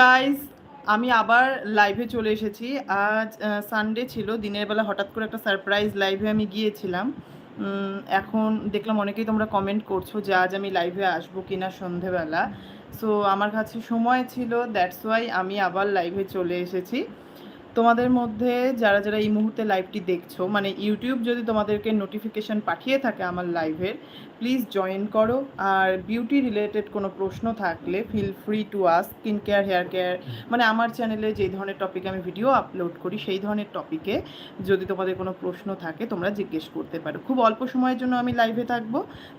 Guys আমি আবার লাইভে চলে এসেছি। আজ সানডে ছিল। দিনের বেলা হঠাৎ করে একটা সারপ্রাইজ লাইভে আমি গিয়েছিলাম। এখন দেখলাম অনেকেই তোমরা কমেন্ট করছ যে আজ আমি লাইভে আসব কিনা সন্ধেবেলা। সো আমার কাছে সময় ছিল দ্যাটস ওয়াই আমি আবার লাইভে চলে এসেছি। তোমাদের মধ্যে যারা যারা এই মুহূর্তে লাইভটি দেখছ মানে ইউটিউব যদি তোমাদেরকে নোটিফিকেশন পাঠিয়ে থাকে আমার লাইভের প্লিজ জয়েন করো। আর বিউটি রিলেটেড কোনো প্রশ্ন থাকলে feel free to ask skin care hair care মানে আমার চ্যানেলে যেই ধরনের টপিকে আমি ভিডিও আপলোড করি সেই ধরনের টপিকে যদি তোমাদের কোনো প্রশ্ন থাকে তোমরা জিজ্ঞেস করতে পারো। খুব অল্প সময়ের জন্য আমি লাইভে থাকব।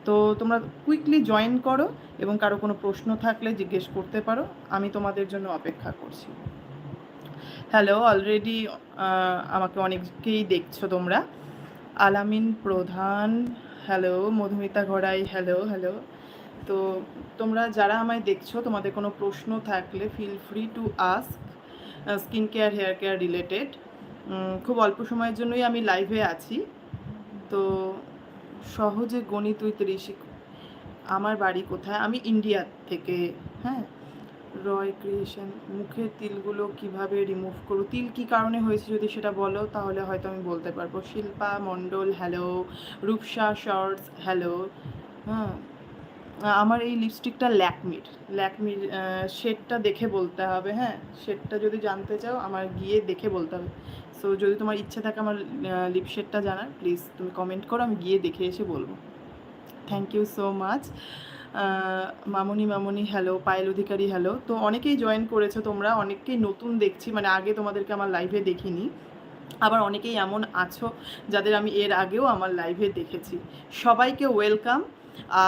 তো তোমরা কুইকলি জয়েন করো এবং কারও কোনো প্রশ্ন থাকলে জিজ্ঞেস করতে পারো। আমি তোমাদের জন্য অপেক্ষা করছি। হ্যালো অলরেডি আমাকে অনেককেই দেখছ তোমরা। আলামিন প্রধান হ্যালো মধুমিতা ঘড়াই হ্যালো হ্যালো তো তোমরা যারা আমায় দেখছ, তোমাদের কোনো প্রশ্ন থাকলে feel free to ask skin care hair care related খুব অল্প সময়ের জন্যই আমি লাইভে আছি। তো সহজে গণিত উইথ আমার বাড়ি কোথায়? আমি ইন্ডিয়া থেকে হ্যাঁ? রয় ক্রিয়েশন মুখের তিলগুলো কীভাবে রিমুভ করো তিল কি কারণে হয়েছে যদি সেটা বলো? তাহলে হয়তো আমি বলতে পারব। Shilpa, Mondal hello Rupsa shorts hello হ্যাঁ। আমার এই লিপস্টিকটা ল্যাকমির। ল্যাকমির শেডটা দেখে বলতে হবে হ্যাঁ। শেডটা যদি জানতে চাও, আমার গিয়ে দেখে বলতে হবে। সো যদি তোমার ইচ্ছে থাকে আমার লিপ শেডটা জানার প্লিজ তুমি কমেন্ট করো, আমি গিয়ে দেখে এসে বলব। থ্যাংক ইউ সো মাচ মামনি মামনি হ্যালো পায়েল অধিকারী হ্যালো তো অনেকেই জয়েন করেছ তোমরা অনেকেই নতুন দেখছি মানে আগে তোমাদেরকে আমার লাইভে দেখিনি। আবার অনেকেই এমন আছো যাদের আমি এর আগেও আমার লাইভে দেখেছি। সবাইকে ওয়েলকাম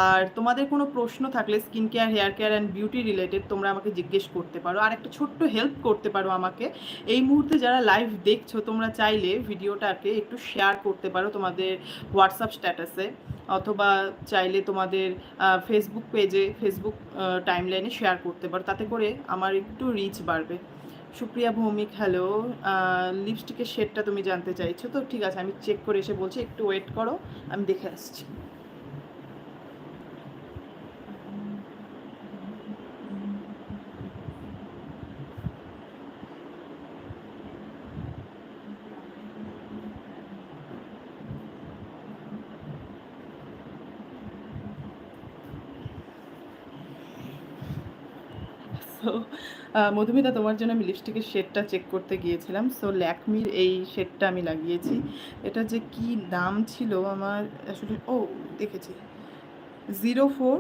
আর তোমাদের কোনো প্রশ্ন থাকলে skin care, hair care and beauty related তোমরা আমাকে জিজ্ঞেস করতে পারো। আর একটা ছোট্ট হেল্প করতে পারো আমাকে। এই মুহূর্তে যারা লাইভ দেখছ, তোমরা চাইলে ভিডিওটাকে একটু শেয়ার করতে পারো তোমাদের হোয়াটসঅ্যাপ স্ট্যাটাসে অথবা চাইলে তোমাদের ফেসবুক পেজে ফেসবুক টাইমলাইনে শেয়ার করতে পারো। তাতে করে আমার একটু রিচ বাড়বে। সুপ্রিয়া ভৌমিক হ্যালো লিপস্টিকের শেডটা তুমি জানতে চাইছো। তো ঠিক আছে, আমি চেক করে এসে বলছি, একটু ওয়েট করো, আমি দেখে আসছি। সো মধুমিতা, তোমার জন্য আমি লিপস্টিকের শেডটা চেক করতে গিয়েছিলাম। সো ল্যাকমির এই শেডটা আমি লাগিয়েছি। এটা যে কি দাম ছিল আমার, আসলে, ও, দেখেছি। জিরো ফোর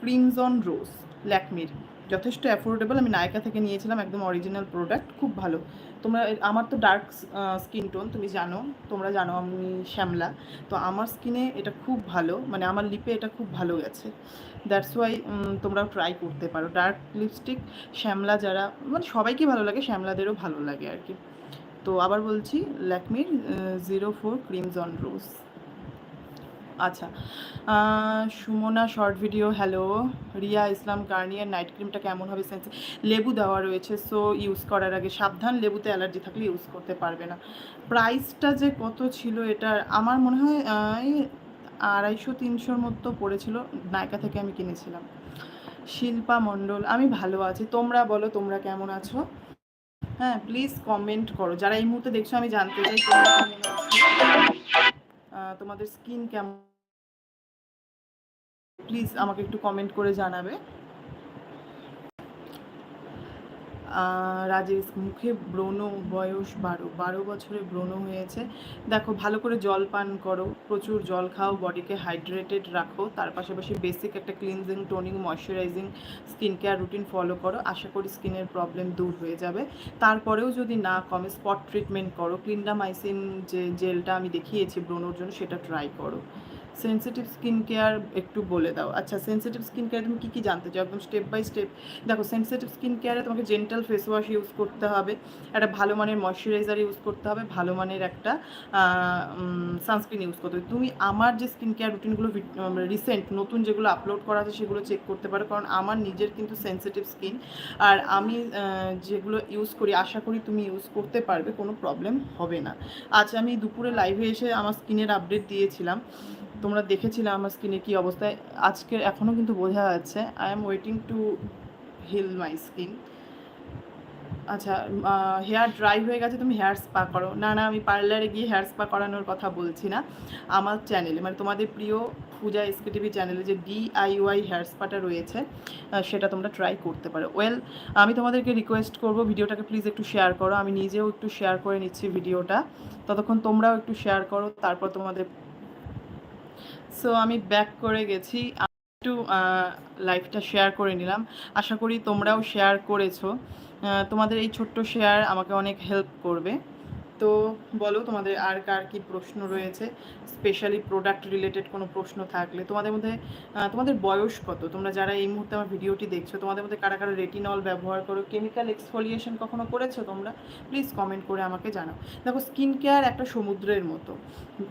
ক্রিমজন রোজ ল্যাকমির যথেষ্ট অ্যাফোর্ডেবল আমি নায়িকা থেকে নিয়েছিলাম একদম অরিজিনাল প্রোডাক্ট খুব ভালো। তোমরা আমার তো ডার্ক স্কিন টোন তুমি জানো, তোমরা জানো আমি শ্যামলা। তো আমার স্কিনে এটা খুব ভালো মানে আমার লিপে এটা খুব ভালো গেছে। দ্যাটস ওয়াই তোমরা ট্রাই করতে পারো। ডার্ক লিপস্টিক শ্যামলা যারা মানে সবাইকে ভালো লাগে, শ্যামলাদেরও ভালো লাগে আর কি। তো আবার বলছি ল্যাকমির জিরো ফোর ক্রিমজন রোজ আচ্ছা। Sumana short video hello Riya Islam Garnier night ক্রিমটা কেমন হবে সেন্স লেবু দেওয়া রয়েছে সো ইউজ করার আগে সাবধান, লেবুতে অ্যালার্জি থাকলে ইউজ করতে পারবে না। প্রাইসটা যে কত ছিল এটার, আমার মনে হয় আড়াইশো, তিনশোর মতো পড়েছিল, নায়িকা থেকে আমি কিনেছিলাম। শিল্পা মণ্ডল, আমি ভালো আছি, তোমরা বলো, তোমরা কেমন আছো? হ্যাঁ প্লিজ কমেন্ট করো। যারা এই মুহূর্তে দেখছ, আমি জানতে চাই তোমাদের স্কিন কেমন প্লিজ আমাকে একটু কমেন্ট করে জানাবে। রাজেশ, মুখে ব্রণ বয়স বারো বারো বছরে ব্রণ হয়েছে। দেখো, ভালো করে জল পান করো, প্রচুর জল খাও, বডিকে হাইড্রেটেড রাখো, তার পাশাপাশি বেসিক একটা cleansing toning moisturising skin care routine follow করো। আশা করি স্কিনের প্রবলেম দূর হয়ে যাবে। তারপরেও যদি না কমে স্পট ট্রিটমেন্ট করো। ক্লিন্ডামাইসিন যে জেলটা আমি দেখিয়েছি ব্রণর জন্য, সেটা ট্রাই করো। সেন্সিটিভ স্কিন কেয়ার একটু বলে দাও। আচ্ছা সেন্সিটিভ স্কিন কেয়ার তুমি কী কী জানতে চাও? একদম স্টেপ বাই স্টেপ দেখো সেন্সিটিভ স্কিন কেয়ারে তোমাকে জেন্টাল ফেস ওয়াশ ইউজ করতে হবে, একটা ভালো মানের ময়শ্চারাইজার ইউজ করতে হবে, ভালো মানের একটা সানস্ক্রিন ইউজ করতে হবে। তুমি আমার যে স্কিন কেয়ার রুটিনগুলো রিসেন্ট নতুন যেগুলো আপলোড করা আছে সেগুলো চেক করতে পারো, কারণ আমার নিজের কিন্তু সেন্সিটিভ স্কিন আর আমি যেগুলো ইউজ করি, আশা করি তুমি ইউজ করতে পারবে, কোনো প্রবলেম হবে না। আজ আমি দুপুরে লাইভে এসে আমার স্কিনের আপডেট দিয়েছিলাম। তোমরা দেখেছিলে আমার স্কিনে কী অবস্থায়। আজকে এখনও কিন্তু বোঝা যাচ্ছে I am waiting to heal my skin আচ্ছা হেয়ার ড্রাই হয়ে গেছে, তুমি হেয়ার স্পা করো। না না, আমি পার্লারে গিয়ে হেয়ার স্পা করানোর কথা বলছি না। আমার চ্যানেলে মানে তোমাদের প্রিয় পূজা এসকে টিভি চ্যানেলে যে ডিআইওয়াই হেয়ার স্পাটা রয়েছে সেটা তোমরা ট্রাই করতে পারো। ওয়েল আমি তোমাদেরকে রিকোয়েস্ট করব, ভিডিওটাকে প্লিজ একটু শেয়ার করো। আমি নিজেও একটু শেয়ার করে নিচ্ছি ভিডিওটা। ততক্ষণ তোমরাও একটু শেয়ার করো, তারপর তোমাদের সো আমি ব্যাক করে গেছি। একটু লাইফটা শেয়ার করে নিলাম। আশা করি তোমরাও শেয়ার করেছ। তোমাদের এই ছোট্ট শেয়ার আমাকে অনেক হেল্প করবে। তো বলো, তোমাদের আর কার কি প্রশ্ন রয়েছে? স্পেশালি প্রোডাক্ট রিলেটেড কোনো প্রশ্ন থাকলে। তোমাদের মধ্যে তোমাদের বয়স কত? তোমরা যারা এই মুহূর্তে আমার ভিডিওটি দেখছ, তোমাদের মধ্যে কারা কারা রেটিনল ব্যবহার করো? কেমিক্যাল এক্সফোলিয়েশন কখনো করেছ তোমরা? প্লিজ কমেন্ট করে আমাকে জানাও। দেখো স্কিন কেয়ার একটা সমুদ্রের মতো।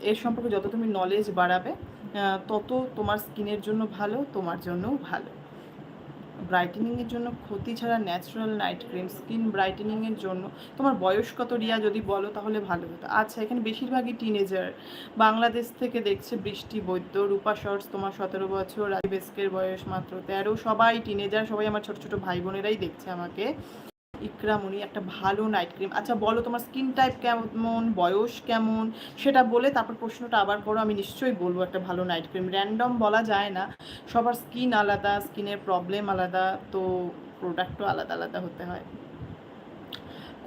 এর সম্পর্কে যত তুমি নলেজ বাড়াবে তত তোমার স্কিনের জন্য ভালো, তোমার জন্যও ভালো। ব্রাইটেনিংয়ের জন্য ক্ষতি ছাড়া ন্যাচারাল নাইট ক্রিম স্কিন ব্রাইটেনিংয়ের জন্য তোমার বয়স কত রিয়া যদি বলো তাহলে ভালো হতো। আচ্ছা এখানে বেশিরভাগই টিনেজার বাংলাদেশ থেকে দেখছে বৃষ্টি, বৈদ্য, রূপা শর্টস তোমার সতেরো বছর বেস্কের বয়স মাত্র তেরো। সবাই টিনেজার সবাই আমার ছোট ছোট ভাই বোনেরাই দেখছে আমাকে। ইকরামণি একটা ভালো নাইট ক্রিম আচ্ছা বলো তোমার স্কিন টাইপ কেমন, বয়স কেমন? সেটা বলে তারপর প্রশ্নটা আবার করো, আমি নিশ্চয়ই বলব একটা ভালো নাইট ক্রিম র্যান্ডম বলা যায় না, সবার স্কিন আলাদা স্কিনের প্রবলেম আলাদা, তো প্রোডাক্টও আলাদা আলাদা হতে হয়।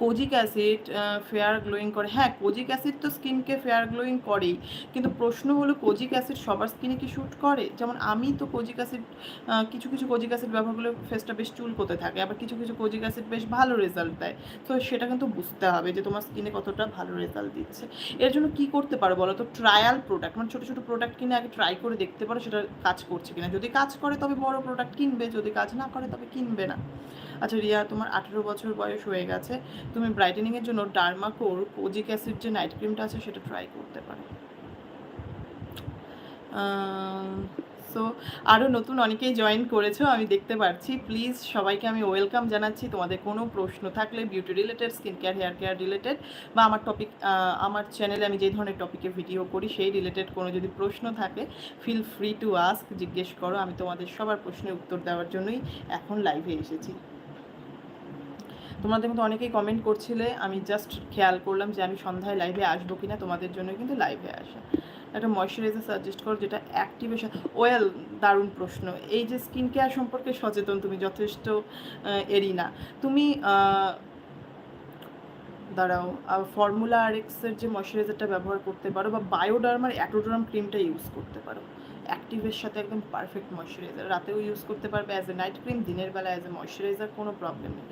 কোজিক অ্যাসিড ফেয়ার গ্লোয়িং করে। হ্যাঁ কোজিক অ্যাসিড তো স্কিনকে ফেয়ার গ্লোয়িং করেই, কিন্তু প্রশ্ন হলো কোজিক অ্যাসিড সবার স্কিনে কি শ্যুট করে? যেমন আমি তো কোজিক অ্যাসিড কিছু কিছু কোজিক অ্যাসিড ব্যবহার করলে ফেসটা বেশ চুলকোতে থাকে, আবার কিছু কিছু কোজিক অ্যাসিড বেশ ভালো রেজাল্ট দেয়। তো সেটা কিন্তু বুঝতে হবে যে তোমার স্কিনে কতটা ভালো রেজাল্ট দিচ্ছে। এর জন্য কি করতে পারো বলো তো? ট্রায়াল প্রোডাক্ট মানে ছোটো ছোটো প্রোডাক্ট কিনে আগে ট্রাই করে দেখতে পারো সেটা কাজ করছে কিনা। যদি কাজ করে, তবে বড় প্রোডাক্ট কিনবে, যদি কাজ না করে, তবে কিনবে না। আচ্ছা রিয়া, তোমার আঠেরো বছর বয়স হয়ে গেছে। তুমি ব্রাইটেনিংয়ের জন্য ডার্মাকোর কোজিক অ্যাসিড যে নাইট ক্রিমটা আছে, সেটা ট্রাই করতে পারো। সো আরও নতুন অনেকেই জয়েন করেছ, আমি দেখতে পাচ্ছি প্লিজ সবাইকে আমি ওয়েলকাম জানাচ্ছি। তোমাদের কোনো প্রশ্ন থাকলে beauty related skin care hair care related বা আমার টপিক আমার চ্যানেলে আমি যে ধরনের টপিকে ভিডিও করি, সেই রিলেটেড কোনো যদি প্রশ্ন থাকে ফিল ফ্রি টু আস্ক জিজ্ঞেস করো। আমি তোমাদের সবার প্রশ্নের উত্তর দেওয়ার জন্যই এখন লাইভে এসেছি। তোমাদের মধ্যে অনেকেই কমেন্ট করছিলে, আমি জাস্ট খেয়াল করলাম যে আমি সন্ধ্যায় লাইভে আসব কিনা, তোমাদের জন্য কিন্তু লাইভে আসা। একটা ময়শ্চারাইজার সাজেস্ট করো যেটা অ্যাক্টিভেশন ওয়েল দারুণ প্রশ্ন। এই যে স্কিন কেয়ার সম্পর্কে সচেতন তুমি, যথেষ্ট এরই না। তুমি দাঁড়াও ফর্মুলা আর এক্সের যে ময়শ্চারাইজারটা ব্যবহার করতে পারো বা বায়োডার্মার অ্যাটোড্রাম ক্রিমটা ইউজ করতে পারো। অ্যাক্টিভের সাথে একদম পারফেক্ট ময়শ্চারাইজার রাতেও ইউজ করতে পারবে অ্যাজ এ নাইট ক্রিম দিনের বেলা অ্যাজ এ ময়শ্চারাইজার কোনো প্রবলেম নেই।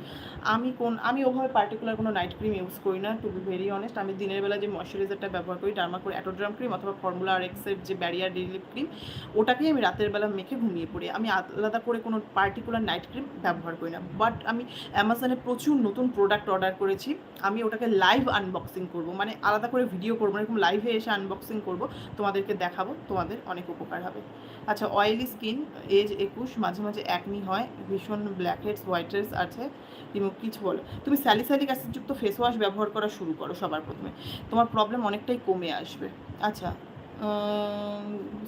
আমি কোন আমি ওভাবে পার্টিকুলার কোনো নাইট ক্রিম ইউজ করি না টু বি ভেরি অনেস্ট আমি দিনের বেলা যে ময়শ্চারাইজারটা ব্যবহার করি ডার্মাকোর অ্যাটোড্রাম ক্রিম অথবা ফর্মুলা আর এক্সের যে ব্যারিয়ার রিলিফ ক্রিম ওটাকেই আমি রাতের বেলা মেখে ঘুমিয়ে পড়ি। আমি আলাদা করে কোনো পার্টিকুলার নাইট ক্রিম ব্যবহার করি না। বাট আমি অ্যামাজনে প্রচুর নতুন প্রোডাক্ট অর্ডার করেছি। আমি ওটাকে লাইভ আনবক্সিং করব। মানে আলাদা করে ভিডিও করব এরকম লাইভে এসে আনবক্সিং করব। তোমাদেরকে দেখাবো, তোমাদের অনেক উপকার হবে। আচ্ছা অয়েলি স্কিন এজ একুশ, মাঝে মাঝে একনি হয়, ভীষণ ব্ল্যাক হেডস হোয়াইট হেডস আছে। তুমি কিছু বলো, তুমি স্যালিস্যালিক অ্যাসিডযুক্ত ফেস ওয়াশ ব্যবহার করা শুরু করো সবার প্রথমে। তোমার প্রবলেম অনেকটাই কমে আসবে। আচ্ছা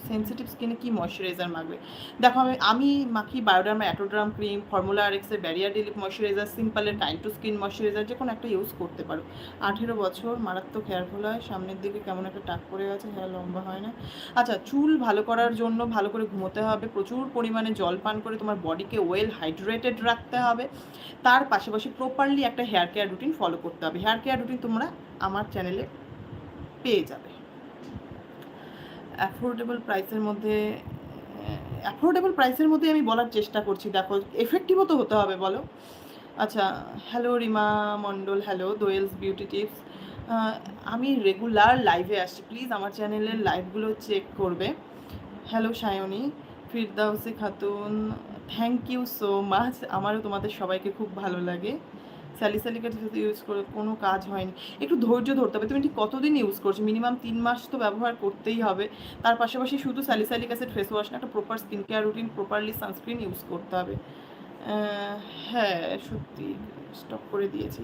সেন্সিটিভ স্কিনে কি ময়শ্চারাইজার মাখবে? দেখো, আমি আমি মাখি বায়োডার্মা অ্যাটোড্রাম ক্রিম ফর্মুলা আর এক্সের ব্যারিয়ার ডিলিপ ময়শ্চারাইজার সিম্পলের টাইম টু স্কিন ময়শ্চারাইজার যে কোনো একটা ইউজ করতে পারো। আঠেরো বছর, মারাত্মক হেয়ার ফল হয় সামনের দিকে কেমন একটা টাক পড়ে গেছে হেয়ার লম্বা হয় না। আচ্ছা চুল ভালো করার জন্য ভালো করে ঘুমোতে হবে, প্রচুর পরিমাণে জল পান করে তোমার বডিকে ওয়েল হাইড্রেটেড রাখতে হবে। তার পাশাপাশি প্রপারলি একটা হেয়ার কেয়ার রুটিন ফলো করতে হবে। হেয়ার কেয়ার রুটিন তোমরা আমার চ্যানেলে পেয়ে যাবে। অ্যাফোর্ডেবল প্রাইসের মধ্যে অ্যাফোর্ডেবল প্রাইসের মধ্যে আমি বলার চেষ্টা করছি। দেখো এফেক্টিভও তো হতে হবে, বলো। আচ্ছা hello Rima Mondal hello Doyel's beauty tips আমি রেগুলার লাইভে আসছি। প্লিজ আমার চ্যানেলের লাইভগুলো চেক করবে। Hello Sayani, Firdausi Khatun thank you so much আমারও তোমাদের সবাইকে খুব ভালো লাগে। স্যালিসালিক অ্যাসিড ইউজ করে কোনো কাজ হয়নি। একটু ধৈর্য ধরতে হবে। তুমি ঠিক কতদিন ইউজ করছ? মিনিমাম তিন মাস তো ব্যবহার করতেই হবে। তার পাশাপাশি শুধু স্যালিসালিক অ্যাসিড ফেস ওয়াশ না, একটা proper skin care routine properly sunscreen use করতে হবে। হ্যাঁ সত্যি স্টপ করে দিয়েছি।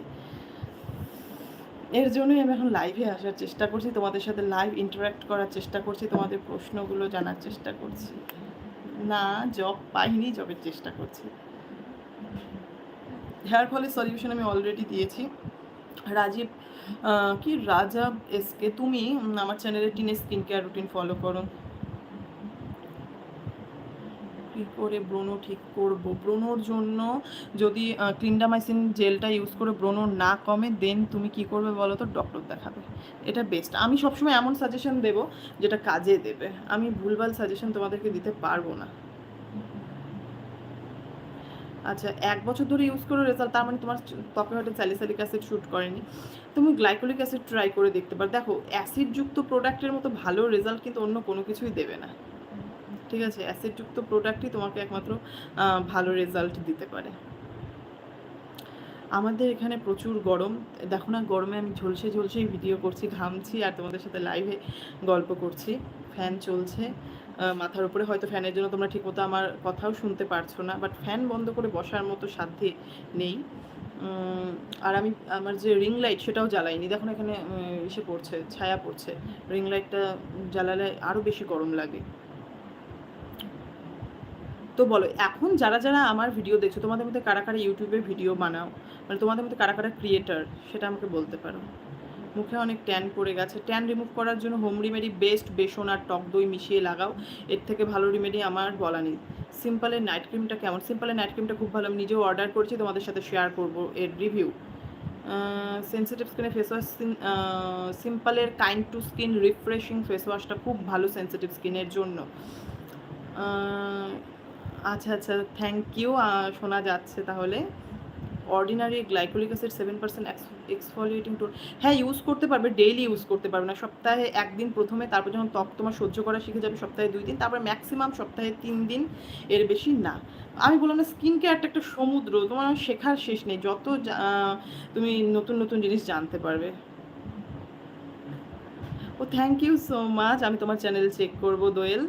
এর জন্যই আমি এখন লাইভে আসার চেষ্টা করছি। তোমাদের সাথে লাইভ ইন্টারাক্ট করার চেষ্টা করছি। তোমাদের প্রশ্নগুলো জানার চেষ্টা করছি। না জব পাইনি জবের চেষ্টা করছি। হেয়ার ফলের সলিউশন আমি অলরেডি দিয়েছি। রাজীব কি রাজা এসকে তুমি আমার চ্যানেলে টিনে স্কিন কেয়ার রুটিন ফলো করো। কী করে ব্রণ ঠিক করব? ব্রণর জন্য যদি ক্লিন্ডামাইসিন জেলটা ইউজ করে ব্রণ না কমে দেন তুমি কি করবে বলো তো? ডক্টর দেখাবে। এটা বেস্ট আমি সবসময় এমন সাজেশন দেব, যেটা কাজে দেবে। আমি ভুলভাল সাজেশন তোমাদেরকে দিতে পারব না। আচ্ছা এক বছর ধরে ইউজ করে রেজাল্ট তার মানে তোমার ত্বকে হয়তো স্যালিসালিক অ্যাসিড শ্যুট করেনি। তুমি গ্লাইকোলিক অ্যাসিড ট্রাই করে দেখতে পারো। দেখো অ্যাসিডযুক্ত প্রোডাক্টের মতো ভালো রেজাল্ট কিন্তু অন্য কোনো কিছুই দেবে না। ঠিক আছে? অ্যাসিডযুক্ত প্রোডাক্টই তোমাকে একমাত্র ভালো রেজাল্ট দিতে পারে। আমাদের এখানে প্রচুর গরম। দেখো না, গরমে আমি ঝলসে ঝলসেই ভিডিও করছি, ঘামছি আর তোমাদের সাথে লাইভে গল্প করছি। ফ্যান চলছে। মাথার উপরে হয়তো ফ্যানের জন্য তোমরা ঠিকমতো আমার কথাও শুনতে পারছ না বাট ফ্যান বন্ধ করে বসার মতো সাধ্যে নেই। আর আমি, আমার যে রিং লাইট সেটাও জ্বালাইনি। দেখো এখানে ইসে পড়ছে, ছায়া পড়ছে। রিং লাইটটা জ্বালালে আরও বেশি গরম লাগে। তো বলো, এখন যারা যারা আমার ভিডিও দেখছ, তোমাদের মধ্যে কারা কারা ইউটিউবে ভিডিও বানাও? মানে তোমাদের মধ্যে কারা কারা ক্রিয়েটার সেটা আমাকে বলতে পারো। মুখে অনেক ট্যান পড়ে গেছে। ট্যান রিমুভ করার জন্য হোম রেমেডি বেস্ট বেসন আর টক দই মিশিয়ে লাগাও। এর থেকে ভালো রেমেডি আমার বলা নেই। সিম্পলের নাইট ক্রিমটা কেমন? সিম্পলের নাইট ক্রিমটা খুব ভালো। আমি নিজেও অর্ডার করেছি, তোমাদের সাথে শেয়ার করব এর রিভিউ সেন্সিটিভ স্কিনে ফেস ওয়াশ সিম্পলের kind to skin refreshing face ওয়াশটা খুব ভালো সেন্সিটিভ স্কিনের জন্য। আচ্ছা আচ্ছা থ্যাংক ইউ শোনা যাচ্ছে তাহলে। Ordinary glycolic acid seven percent exfoliating tone হ্যাঁ ইউজ করতে পারবে ডেইলি ইউজ করতে পারবে না। সপ্তাহে একদিন প্রথমে, তারপর যখন ত্বক তোমার সহ্য করা শিখে যাবে, সপ্তাহে দুই দিন, তারপর ম্যাক্সিমাম সপ্তাহে তিন দিন, এর বেশি না। আমি বললাম না স্কিন কেয়ারটা একটা সমুদ্র, তোমার শেখার শেষ নেই, যত তুমি নতুন নতুন জিনিস জানতে পারবে। ও থ্যাংক ইউ সো মাচ আমি তোমার চ্যানেল চেক করব দোয়েল,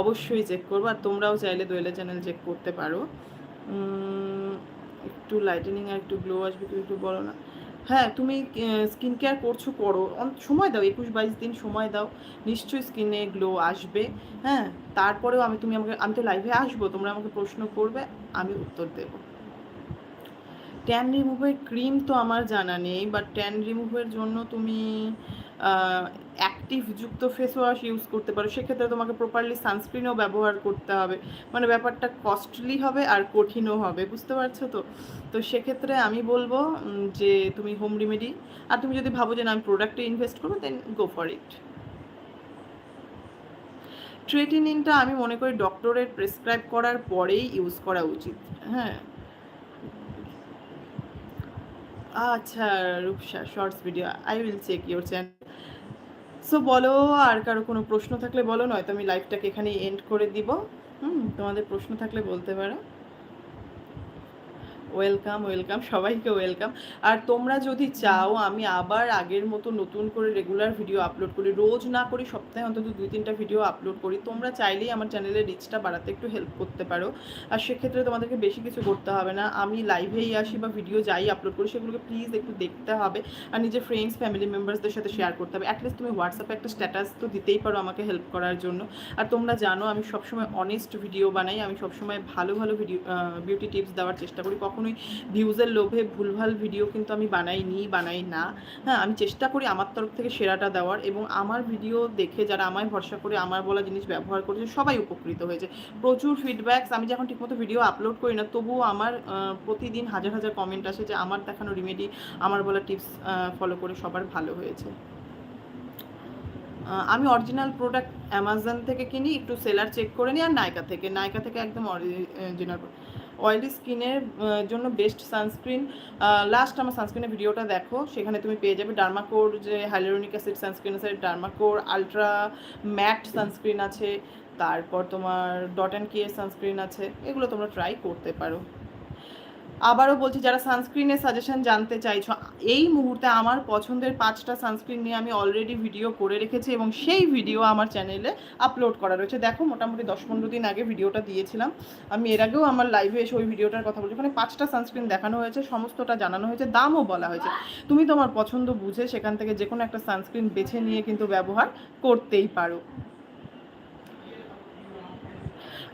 অবশ্যই চেক করব, আর তোমরাও চাইলে দোয়েলের চ্যানেল চেক করতে পারো। একটু লাইটেনিং আর একটু গ্লো আসবে, তুমি একটু বলো না। হ্যাঁ তুমি স্কিন কেয়ার করছ, করো। সময় দাও, একুশ বাইশ দিন সময় দাও। নিশ্চয়ই স্কিনে গ্লো আসবে। হ্যাঁ তারপরেও আমি, তুমি আমাকে, আমি তো লাইভে আসব, তোমরা আমাকে প্রশ্ন করবে, আমি উত্তর দেবো। ট্যান রিমুভের ক্রিম তো আমার জানা নেই বাট ট্যান রিমুভের জন্য তুমি অ্যাক্টিভ যুক্ত ফেস ওয়াশ ইউজ করতে পারো। সেক্ষেত্রে তোমাকে প্রপারলি সানস্ক্রিনও ব্যবহার করতে হবে। মানে ব্যাপারটা কস্টলি হবে আর কঠিনও হবে। বুঝতে পারছ তো? তো সেক্ষেত্রে আমি বলব যে তুমি হোম রেমেডি আর তুমি যদি ভাবো যে না, আমি প্রোডাক্টে ইনভেস্ট করব দেন গো ফর ইট ট্রেটিনিনটা আমি মনে করি ডক্টরের প্রেসক্রাইব করার পরেই ইউজ করা উচিত। হ্যাঁ। আচ্ছা Rupsa shorts video I will check your channel so বলো, আর কারও কোনো প্রশ্ন থাকলে বলো, নয়তো আমি লাইভটাকে এখানে এন্ড করে দিব। হুম, তোমাদের প্রশ্ন থাকলে বলতে পারো। ওয়েলকাম ওয়েলকাম সবাইকে ওয়েলকাম আর তোমরা যদি চাও, আমি আবার আগের মতো নতুন করে রেগুলার ভিডিও আপলোড করি, রোজ না করি, সপ্তাহে অন্তত দুই তিনটা ভিডিও আপলোড করি, তোমরা চাইলেই আমার চ্যানেলের রিচটা বাড়াতে একটু হেল্প করতে পারো। আর সেক্ষেত্রে তোমাদেরকে বেশি কিছু করতে হবে না, আমি লাইভেই আসি বা ভিডিও যাই আপলোড করি, সেগুলোকে প্লিজ একটু দেখতে হবে আর নিজের ফ্রেন্ডস ফ্যামিলি মেম্বার্সদের সাথে শেয়ার করতে হবে। অ্যাটলিস্ট তুমি হোয়াটসঅ্যাপে একটা স্ট্যাটাস তো দিতেই পারো আমাকে হেল্প করার জন্য। আর তোমরা জানো, আমি সবসময় অনেস্ট ভিডিও বানাই, আমি সবসময় ভালো ভালো ভিডিও বিউটি টিপস দেওয়ার চেষ্টা করি। কখনোই ভিউজের লোভে ভুলভাল ভিডিও কিন্তু আমি বানাইনি, বানাই না। হ্যাঁ আমি চেষ্টা করি আমার তরফ থেকে সেরাটা দেওয়ার এবং আমার ভিডিও দেখে যারা আমায় ভরসা করে আমার বলা জিনিস ব্যবহার করেছে, সবাই উপকৃত হয়েছে। প্রচুর ফিডব্যাকস আমি যখন ঠিকমতো ভিডিও আপলোড করি না, তবুও আমার প্রতিদিন হাজার হাজার কমেন্ট আসে যে আমার দেখানো রিমেডি আমার বলা টিপস ফলো করে সবার ভালো হয়েছে। আমি অরিজিনাল প্রোডাক্ট অ্যামাজন থেকে কিনি, একটু সেলার চেক করে নিই আর নাইকা থেকে। নাইকা থেকে একদম অরিজিনাল অয়েলি স্কিনের জন্য বেস্ট সানস্ক্রিন লাস্ট আমার সানস্ক্রিনের ভিডিওটা দেখো। সেখানে তুমি পেয়ে যাবে ডার্মাকোর যে হাইলোরোনিক অ্যাসিড সানস্ক্রিন আছে ডার্মাকোর আলট্রা ম্যাট সানস্ক্রিন আছে, তারপর তোমার ডট অ্যান্ড কেয়ার সানস্ক্রিন আছে, এগুলো তোমরা ট্রাই করতে পারো। আবারও বলছি, যারা সানস্ক্রিনের সাজেশন জানতে চাইছো, এই মুহূর্তে আমার পছন্দের পাঁচটা সানস্ক্রিন নিয়ে আমি অলরেডি ভিডিও করে রেখেছি এবং সেই ভিডিও আমার চ্যানেলে আপলোড করা রয়েছে। দেখো, মোটামুটি দশ পনেরো দিন আগে ভিডিওটা দিয়েছিলাম। আমি এর আগেও আমার লাইভে এসে ওই ভিডিওটার কথা বলছি। ওখানে পাঁচটা সানস্ক্রিন দেখানো হয়েছে, সমস্তটা জানানো হয়েছে, দামও বলা হয়েছে। তুমি তোমার পছন্দ বুঝে সেখান থেকে যে কোনো একটা সানস্ক্রিন বেছে নিয়ে কিন্তু ব্যবহার করতেই পারো।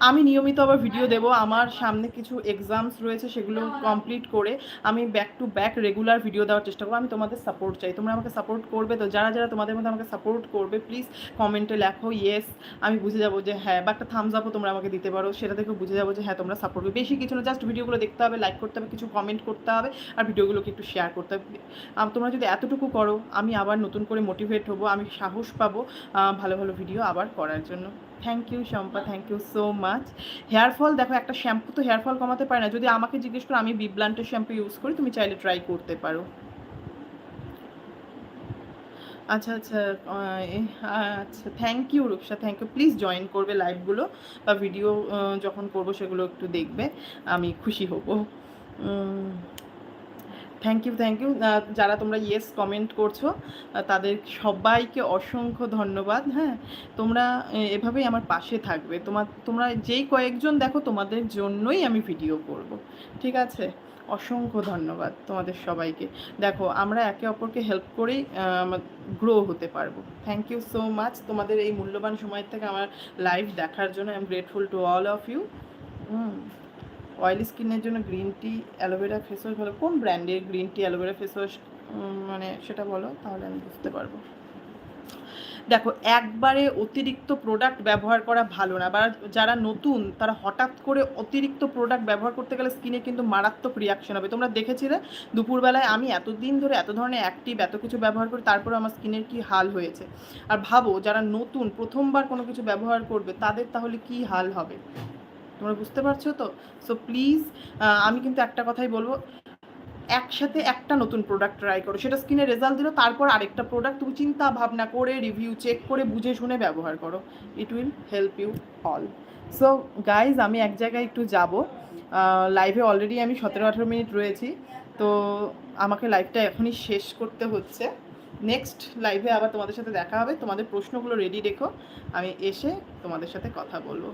আমি নিয়মিত আবার ভিডিও দেব। আমার সামনে কিছু এক্সামস রয়েছে, সেগুলো কমপ্লিট করে আমি back to back regular video দেওয়ার চেষ্টা করব। আমি তোমাদের সাপোর্ট চাই। তোমরা আমাকে সাপোর্ট করবে তো? যারা যারা তোমাদের মধ্যে আমাকে সাপোর্ট করবে প্লিজ কমেন্টে লেখো ইয়েস আমি বুঝে যাব যে হ্যাঁ বা একটা থামস আপও তোমরা আমাকে দিতে পারো। সেটা থেকে বুঝে যাব যে হ্যাঁ তোমরা সাপোর্ট করবে। বেশি কিছু না জাস্ট ভিডিওগুলো দেখতে হবে লাইক করতে হবে, কিছু কমেন্ট করতে হবে, আর ভিডিওগুলোকে একটু শেয়ার করতে হবে। তোমরা যদি এতটুকু করো, আমি আবার নতুন করে মোটিভেট হব, আমি সাহস পাবো ভালো ভালো ভিডিও আবার করার জন্য। Thank you Shampa thank you so much hair fall দেখো, একটা শ্যাম্পু তো হেয়ার ফল কমাতে পারে না। যদি আমাকে জিজ্ঞেস করো, আমি বিব্লান্টের শ্যাম্পু ইউজ করি, তুমি চাইলে ট্রাই করতে পারো। আচ্ছা আচ্ছা আচ্ছা thank you Rupsa thank you please join করবে লাইভগুলো বা ভিডিও যখন করব সেগুলো একটু দেখবে। আমি খুশি হব। থ্যাংক ইউ থ্যাংক ইউ যারা তোমরা ইয়েস কমেন্ট করছ তাদের সবাইকে অসংখ্য ধন্যবাদ হ্যাঁ? তোমরা এভাবেই আমার পাশে থাকবে। তোমার, তোমরা যেই কয়েকজন দেখো, তোমাদের জন্যই আমি ভিডিও করব। ঠিক আছে? অসংখ্য ধন্যবাদ তোমাদের সবাইকে। দেখো, আমরা একে অপরকে হেল্প করেই গ্রো হতে পারব। থ্যাংক ইউ সো মাচ তোমাদের এই মূল্যবান সময় থেকে আমার লাইভ দেখার জন্য I am grateful to all of you oily স্কিনের জন্য green tea aloe vera face wash ভালো। কোন ব্র্যান্ডের green tea aloe vera face wash মানে সেটা বলো, তাহলে আমি বুঝতে পারব। দেখো, একবারে অতিরিক্ত প্রোডাক্ট ব্যবহার করা ভালো না। বা যারা নতুন, তারা হঠাৎ করে অতিরিক্ত প্রোডাক্ট ব্যবহার করতে গেলে স্কিনে কিন্তু মারাত্মক রিয়াকশন হবে। তোমরা দেখেছিলে, দুপুরবেলায় আমি এতদিন ধরে এত ধরনের অ্যাক্টিভ এত কিছু ব্যবহার করি, তারপরে আমার স্কিনের কি হাল হয়েছে। আর ভাবো, যারা নতুন, প্রথমবার কোনো কিছু ব্যবহার করবে, তাদের তাহলে কি হাল হবে? তোমরা বুঝতে পারছ তো? সো প্লিজ আমি কিন্তু একটা কথাই বলব। একসাথে একটা নতুন প্রোডাক্ট ট্রাই করো। সেটা স্কিনে রেজাল্ট দিলো, তারপর আরেকটা প্রোডাক্ট তুমি চিন্তা ভাবনা করে রিভিউ চেক করে, বুঝে শুনে ব্যবহার করো। It will help you all so guys আমি এক জায়গায় একটু যাব। লাইভে অলরেডি আমি সতেরো, আঠেরো মিনিট রয়েছি। তো, আমাকে লাইভটা এখনই শেষ করতে হচ্ছে। নেক্সট লাইভে আবার তোমাদের সাথে দেখা হবে। তোমাদের প্রশ্নগুলো রেডি রেখো। আমি এসে তোমাদের সাথে কথা বলব।